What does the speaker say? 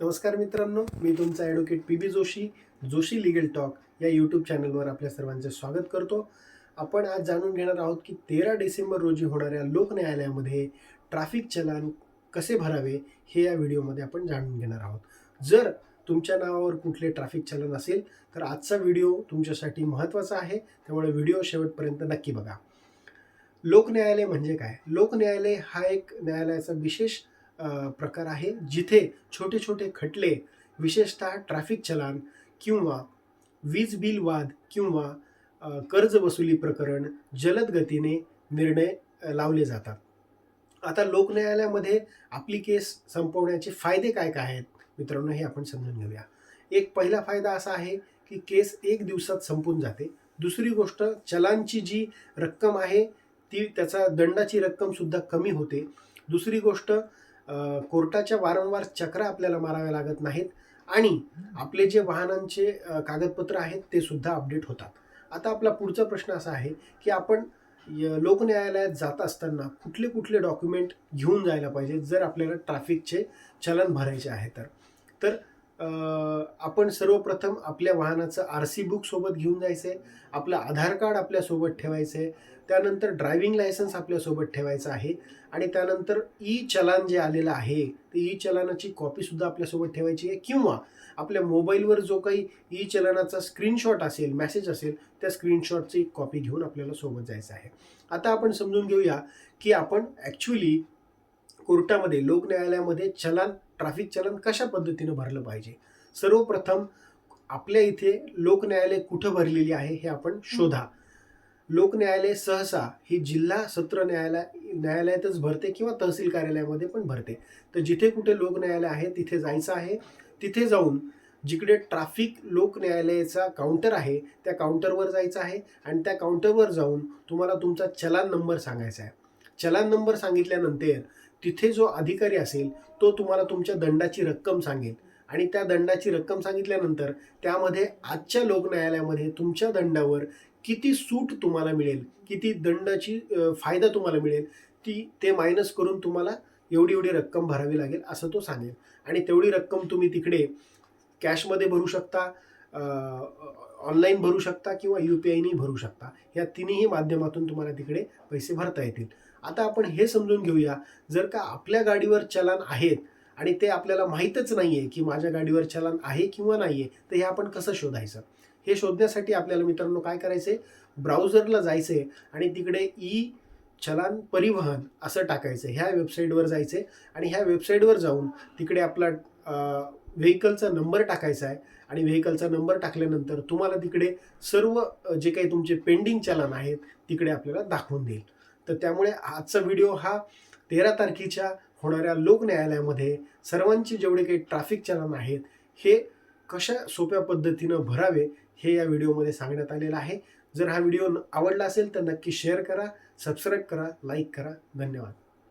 नमस्कार मित्रांनो मी तुमचा advocate P B Joshi Joshi legal talk या यूट्यूब चॅनलवर आपल्या सर्वांचे स्वागत करतो. आपण आज जाणून घेणार आहोत की तेरा डिसेंबर रोजी होणाऱ्या लोकन्यायालयामध्ये ट्रॅफिक चलान कसे भरावे हे या व्हिडिओमध्ये आपण जाणून घेणार आहोत. जर तुमच्या नावावर कुठले ट्रॅफिक चलन असेल तर आजचा व्हिडिओ तुमच्यासाठी महत्त्वाचा आहे. त्यामुळे व्हिडिओ शेवटपर्यंत नक्की बघा. लोकन्यायालय म्हणजे काय? लोकन्यायालय हा एक न्यायालयाचा विशेष प्रकार आहे जिथे छोटे छोटे खटले विशेषतः ट्रॅफिक चलान किंवा वीज बिल वाद किंवा कर्ज वसुली प्रकरण जलद गतीने निर्णय लावले जातात. आता लोकन्यायालयामध्ये आपली केस संपवण्याचे फायदे काय काय आहेत? मित्रांनो हे आपण समजून घेऊया. एक पहिला फायदा असा आहे की केस एक दिवसात संपून जाते. दुसरी गोष्ट चलानची जी रक्कम आहे ती त्याचा दंडाची रक्कमसुद्धा कमी होते. दुसरी गोष्ट कोर्टाच्या वारंवार चक्र आपल्याला माराव्या लागत नाहीत आणि आपले जे वाहनांचे कागदपत्र आहेत ते सुद्धा अपडेट होतात. आता आपला पुढचा प्रश्न असा आहे की आपण य- लोक न्यायालयात जात असताना कुठले कुठले डॉक्युमेंट घेऊन जायला पाहिजे जर आपल्याला ट्रॅफिकचे चलन भरायचे आहे तर? तर आपण सर्वप्रथम आपल्या वाहनाचं आर सी बुक सोबत घेऊन जायचं आहे आपलं आधार कार्ड आपल्यासोबत ठेवायचं आहे त्यानंतर ड्रायव्हिंग लायसन्स आपल्यासोबत ठेवायचं आहे आणि त्यानंतर ई चलान जे आलेलं आहे ते ई चलानाची कॉपीसुद्धा आपल्यासोबत ठेवायची आहे किंवा आपल्या मोबाईलवर जो काही ई चलनाचा स्क्रीनशॉट असेल मेसेज असेल त्या स्क्रीनशॉटची कॉपी घेऊन आपल्याला सोबत जायचं आहे. आता आपण समजून घेऊया की आपण ॲक्च्युली कोर्टामध्ये लोक न्यायालयामध्ये चलान ट्रॅफिक चलन कशा पद्धतीनं भरलं पाहिजे? सर्वप्रथम आपल्या इथे लोक न्यायालय कुठं भरलेली आहे हे आपण शोधा. लोक न्यायालय सहसा ही जिल्हा सत्र न्यायालय न्यायालयातच भरते किंवा तहसील कार्यालयामध्ये पण भरते. तर जिथे कुठे लोक न्यायालय आहे तिथे जायचं आहे. तिथे जाऊन जिकडे ट्रॅफिक लोक न्यायालयाचा काउंटर आहे त्या काउंटरवर जायचं आहे. आणि त्या काउंटरवर जाऊन तुम्हाला तुमचा चलान नंबर सांगायचा आहे. चलान नंबर सांगितल्यानंतर तिथे जो अधिकारी असेल तो तुम्हाला तुमच्या दंडाची रक्कम सांगेल. आणि त्या दंडाची रक्कम सांगितल्यानंतर त्यामध्ये आजच्या लोक न्यायालयामध्ये तुमच्या दंडावर किती सूट तुम्हाला मिळेल किती दंडाची फायदा तुम्हाला मिळेल ती ते मायनस करून तुम्हाला एवढी एवढी रक्कम भरावी लागेल असं तो सांगेल. आणि तेवढी रक्कम तुम्ही तिकडे कॅशमध्ये भरू शकता ऑनलाईन भरू शकता किंवा यू पी आयनी भरू शकता. या तिन्ही माध्यमातून तुम्हाला तिकडे पैसे भरता येतील. आता आपण हे समजून घेऊया. जर का आपल्या गाडीवर चलान आहेत आणि ते आपल्याला माहीतच नाही आहे की माझ्या गाडीवर चलान आहे किंवा नाही आहे तर हे आपण कसं शोधायचं? हे शोधण्यासाठी आपल्याला मित्रांनो काय करायचं आहे ब्राउझरला जायचं आहे आणि तिकडे ई चलान परिवहन असं टाकायचं ह्या वेबसाईटवर जायचं आहे आणि ह्या वेबसाईटवर जाऊन तिकडे आपला व्हेकलचा नंबर टाकायचा आहे आणि व्हेकलचा नंबर टाकल्यानंतर तुम्हाला तिकडे सर्व जे काही तुमचे पेंडिंग चलन आहेत तिकडे आपल्याला दाखवून देईल. तर त्यामुळे आजचा व्हिडिओ हा तेरा तारखेच्या होणाऱ्या लोक न्यायालयामध्ये सर्वांचे जेवढे काही ट्रॅफिक चलन आहेत हे कशा सोप्या पद्धतीनं भरावे हे या व्हिडिओमध्ये सांगण्यात आलेलं आहे. जर हा व्हिडिओ आवडला असेल तर नक्की शेअर करा सबस्क्राईब करा लाईक करा. धन्यवाद.